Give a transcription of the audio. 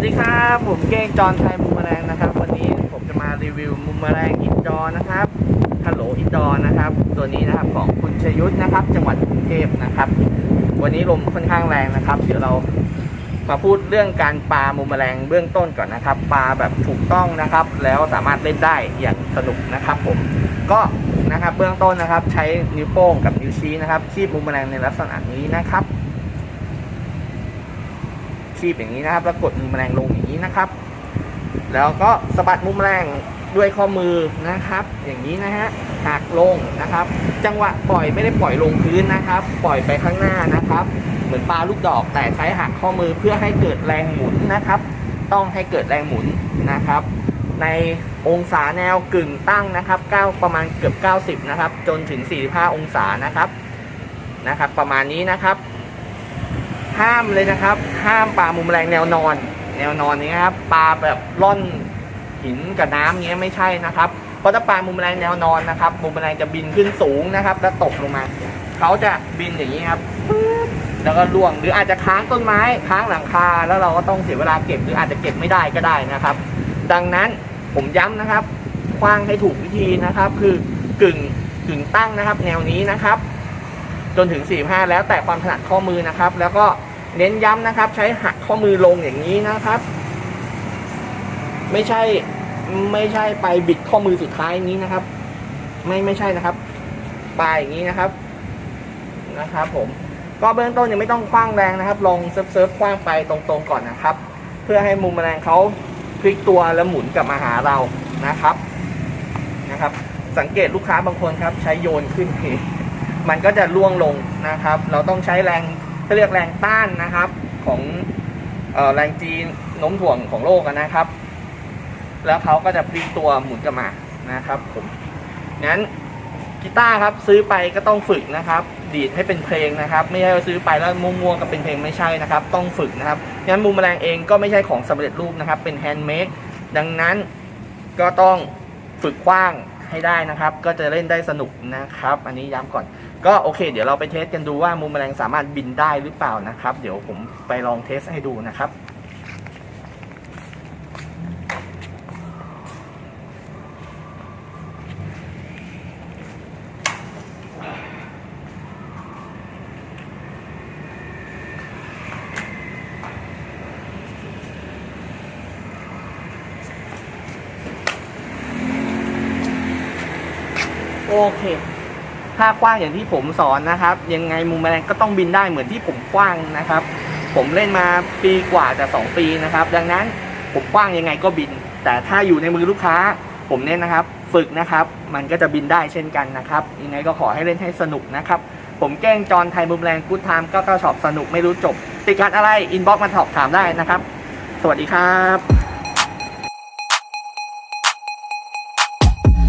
วัสดีครับ ผมเก้งจอนไทยมุมแมลงนะครับ วันนี้ผมจะมารีวิวมุมแมลงอินดอร์นะครับฮัลโหลอินดอร์นะครับ ตัวนี้นะครับของคุณชยุทธนะครับ จังหวัดกรุงเทพนะครับ วันนี้ลมค่อนข้างแรงนะครับ เดี๋ยวเรามาพูดเรื่องการปลามุมแมลงเบื้องต้นก่อนนะครับปลาแบบถูกต้องนะครับ แล้วสามารถเล่นได้อย่างสนุกนะครับ ผมก็นะครับเบื้องต้นนะครับ ใช้นิ้วโป้งกับนิ้วชี้นะครับคีบมุมแมลงในลักษณะนี้นะครับ คีบอย่างนี้นะครับ แล้วกดมุมแมลงลงอย่างนี้นะครับ แล้วก็สะบัดมุมแมลงด้วยข้อมือนะครับ อย่างนี้นะฮะหักลงนะครับ จังหวะปล่อยไม่ได้ปล่อยลงพื้นนะครับ ปล่อยไปข้างหน้านะครับ เหมือนปลาลูกดอกแต่ใช้หักข้อมือเพื่อให้เกิดแรงหมุนนะครับ ต้องให้เกิดแรงหมุนนะครับ ในองศาแนวกึ่งตั้งนะครับ9ประมาณเกือบ 90 นะครับ จนถึง 45 องศานะครับนะครับ ประมาณนี้นะครับ ห้ามเลยนะครับ ห้ามปลามุมแรงแนวนอน แนวนอนนี้ครับปลาแบบล่อนหินกับน้ำเงี้ยไม่ใช่นะครับเพราะถ้าปลามุมแรงแนวนอนนะครับมุมแรงจะบินขึ้นสูงนะครับ แล้วตกลงมาเขาจะบินอย่างนี้ครับแล้วก็ล่วงหรืออาจจะค้างต้นไม้ค้างหลังคา แล้วเราก็ต้องเสียเวลาเก็บหรืออาจจะเก็บไม่ได้ก็ได้นะครับ ดังนั้นผมย้ำนะครับคว้างให้ถูกวิธีนะครับ คือกึ่งกึ่งตั้งนะครับ แนวนี้นะครับ จนถึง 45 แล้วแต่ความถนัดข้อมือนะครับ แล้วก็ เน้นย้ำนะครับ ใช้หักข้อมือลงอย่างนี้นะครับ ไม่ใช่ไม่ใช่ไปบิดข้อมือสุดท้ายนี้นะครับ ไม่ไม่ใช่นะครับปลายอย่างนี้นะครับนะครับ ผมก็เบื้องต้นยังไม่ต้องคว้างแรงนะครับ ลองเซิร์ฟเซิร์ฟคว้างไปตรงๆก่อนนะครับ เพื่อให้มุมแมลงเขาพลิกตัวแล้วหมุนกลับมาหาเรานะครับนะครับ สังเกตลูกค้าบางคนครับ ใช้โยนขึ้นมันก็จะล่วงลงนะครับ เราต้องใช้แรง เขาเรียกแรงต้านนะครับของออแรงจีนโน้มถ่วงของโลกนะครับ แล้วเขาก็จะพลิกตัวหมุนกลับมานะครับผมงั้นกีตาร์ครับซื้อไปก็ต้องฝึกนะครับ ดีดให้เป็นเพลงนะครับ ไม่ใช่ว่าซื้อไปแล้วมั่วๆก็เป็นเพลงไม่ใช่นะครับ ต้องฝึกนะครับงั้นมุมแมลงเองก็ไม่ใช่ของสำเร็จรูปนะครับ เป็นแฮนด์เมดดังนั้นก็ต้องฝึกคว้าง ให้ได้นะครับ ก็จะเล่นได้สนุกนะครับ อันนี้ย้ำก่อน ก็โอเค เดี๋ยวเราไปเทสกันดูว่ามุมแมลงสามารถบินได้หรือเปล่านะครับ เดี๋ยวผมไปลองเทสให้ดูนะครับ โอเค ถ้ากว้างอย่างที่ผมสอนนะครับ ยังไงมุมแมลงก็ต้องบินได้เหมือนที่ผมกว้างนะครับ ผมเล่นมาปีกว่าจะ2ปีนะครับ ดังนั้นผมกว้างยังไงก็บิน แต่ถ้าอยู่ในมือลูกค้า ผมเน้นนะครับ ฝึกนะครับ มันก็จะบินได้เช่นกันนะครับ ยังไงก็ขอให้เล่นให้สนุกนะครับ ผมแกล้งจอนไทยมุมแรงกู๊ดไทม์ก็ก็ชอบสนุกไม่รู้จบ ติดขัดอะไรอินบ็อกซ์มาสอบถามได้นะครับ สวัสดีครับ